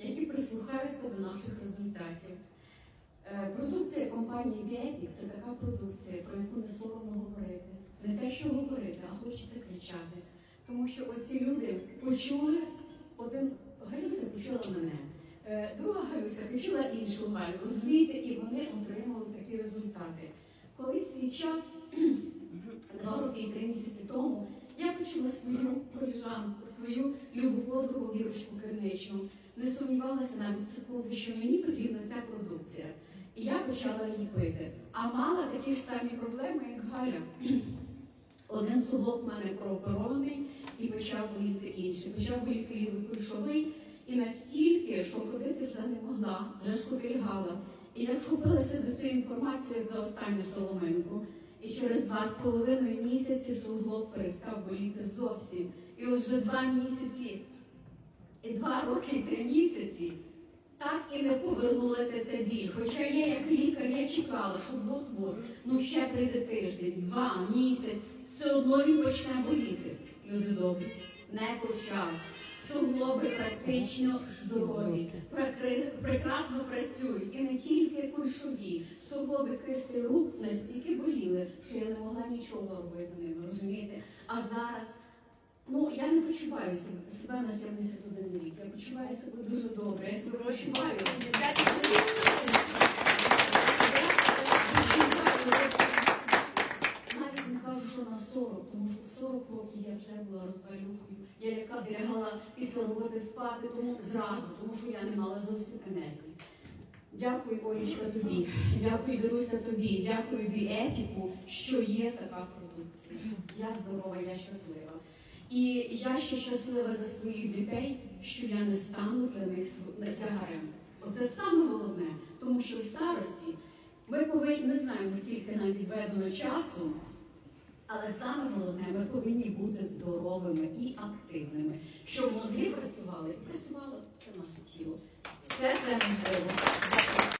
які прислухаються до наших результатів. Е, Продукція компанії Біепік це така продукція, про яку не соромно говорити. Не те, що говорити, а хочеться кричати. Тому що оці люди почули один Галюся почула мене, е, друга Галюся почула іншу Галю, розумієте, і вони отримали такі результати. Колись свій час, два роки і три місяці тому, я почула свою коліжанку, свою любу подругу Вірочку Керничну. Не сумнівалася навіть секунди, що мені потрібна ця продукція. І я почала її пити. А мала такі ж самі проблеми, як Галя. Один суглоб в мене прооперований і почав боліти інший. Почав боліти лівий кульшовий, і настільки, що ходити вже не могла, вже шкотильгала. І я схопилася за цю інформацію як за останню соломинку. Через два з половиною місяці суглоб перестав боліти зовсім. І вже два місяці, і два роки і три місяці. Так і не повернулася ця біль. Хоча я, як лікар, я чекала, що от-от, ну ще прийде тиждень, два, місяць, все одно він почне боліти. Люди добрі, не почав. Суглоби практично здорові, прекрасно працюють. І не тільки кульшові. Суглоби кисти рук настільки боліли, що я не могла нічого робити ними, розумієте? А зараз Ну, я не почуваю себе, на 71 рік. Я почуваю себе дуже добре. Я себе почуваю. 40, тому що в 40 років я вже була розвалюхою. Я лягала після роботи спати, тому зразу, тому що я не мала зовсім енергії. Дякую, Олічка, тобі. Дякую, Віруся, тобі. Дякую Біепіку, що є така продукція. Я здорова, я щаслива. І я ще щаслива за своїх дітей, що я не стану для них тягарем. Оце саме головне, тому що в старості ми повинні не знаємо, скільки нам відведено часу. Але саме головне, ми повинні бути здоровими і активними, щоб мозги працювали і працювало все наше тіло. Все це можливо.